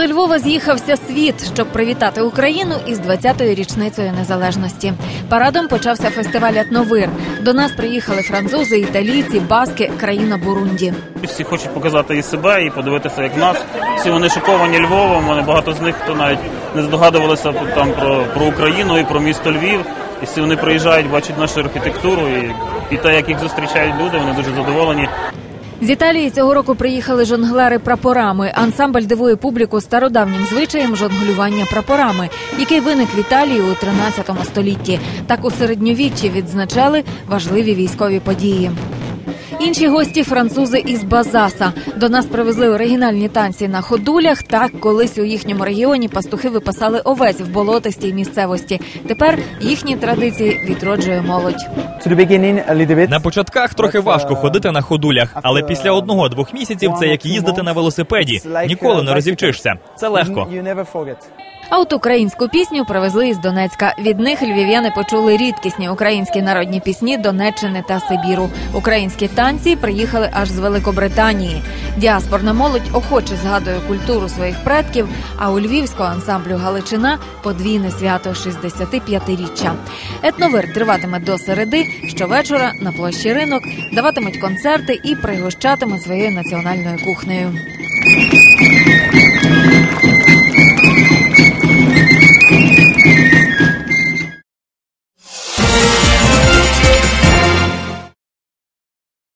До Львова з'їхався світ, щоб привітати Україну із 20-ю річницею незалежності. Парадом почався фестиваль Етновир. До нас приїхали французи, італійці, баски, країна Бурунді. Всі хочуть показати і себе, і подивитися, як нас. Всі вони шоковані Львовом. Вони багато з них хто навіть не здогадувалися там про, про Україну і про місто Львів. Всі вони приїжджають, бачать нашу архітектуру і, і те, як їх зустрічають люди, вони дуже задоволені. З Італії цього року приїхали жонглери прапорами. Ансамбль дивує публіку стародавнім звичаєм жонглювання прапорами, який виник в Італії у 13 столітті. Так у середньовіччі відзначали важливі військові події. Інші гості французи із Базаса. До нас привезли оригінальні танці на ходулях. Так колись у їхньому регіоні пастухи випасали овець в болотистій місцевості. Тепер їхні традиції відроджує молодь. На початках трохи важко ходити на ходулях, але після одного-двох місяців це як їздити на велосипеді. Ніколи не розівчишся. Це легко. А от українську пісню привезли із Донецька. Від них львів'яни почули рідкісні українські народні пісні Донеччини та Сибіру. Українські танці приїхали аж з Великобританії. Діаспорна молодь охоче згадує культуру своїх предків. А у львівського ансамблю Галичина подвійне свято 65-річчя. Етновир триватиме до середи. Щовечора на площі ринок даватимуть концерти і пригощатимуть своєю національною кухнею.